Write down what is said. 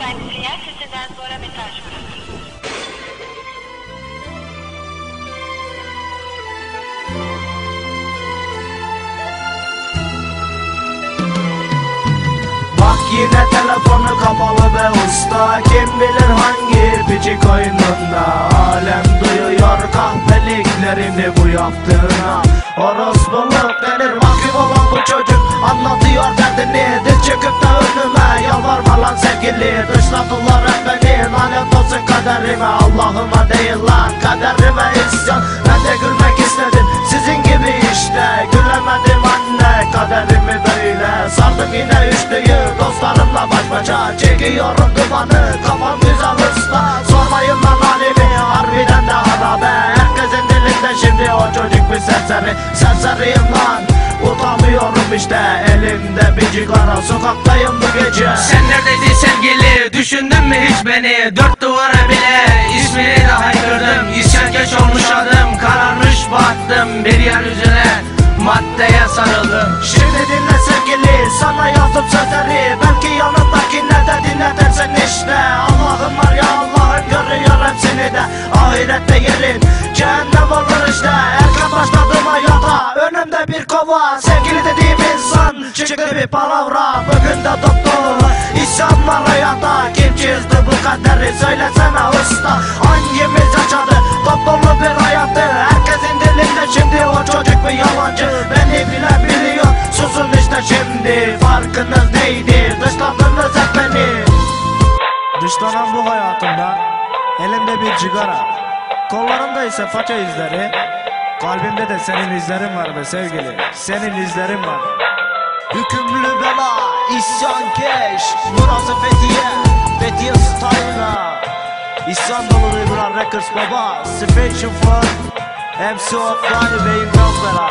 Mühendisliğe sesinden sonra mesaj bırakın. Yine telefonu kapalı be usta. Kim bilir hangi piçi koynunda? Alem duyuyor kahpeliklerini bu yaptığına. Orospuluk denir? Vakıf olan bu çocuk. Anlatıyor derdini Sevgili Dışladılar hep beni Lanet olsun kaderime. Allah'ıma değil lan kaderime isyan. Ben de gülmek istedim sizin gibi işte. Gülemedim anne kaderimi böyle Sardım yine üçlüyü dostlarımla baş başa Çekiyorum dumanı kafam güzel ısla Sormayın lan halimi harbiden de harabe. Herkesin dilinde şimdi o çocuk bir serseri. Serseriyim lan utanmıyorum işte Elimde cigara sokaktayım bu gece. Sen neredeydin sevgili? Düşündün mü hiç beni? Dört duvara bile ismini de haykırdım İsyankeş olmuş adım kararmış baktım. Bir yeryüzüne maddeye sarıldım. Şimdi dinle sevgili sana yazdım sözleri. Belki yanındakine de dinletirsin işte. Allah'ım var ya Allah'ım görüyor hepsini de. Ahirette yerin cehennem olur işte. Erken başladım hayata önümde bir kova çıktı bir palavra Bugün de doktor isyan var hayata Kim çizdi bu kaderi söylesene usta. Hangimiz yaşadı doktorlu bir hayatı? Herkesin dilinde şimdi o çocuk bir yalancı. Beni bile biliyor susun işte şimdi. Farkınız neydi? Dışladınız hep beni. Dışlanan bu hayatımda Elimde bir cigara Kollarımda ise faça izleri Kalbimde de senin izlerin var be sevgili Senin izlerin var isyan keş Burası Fethiye Fethiye style'la İsyan dolu duygular records baba Sufficient for MC Offline ve İlkan Bela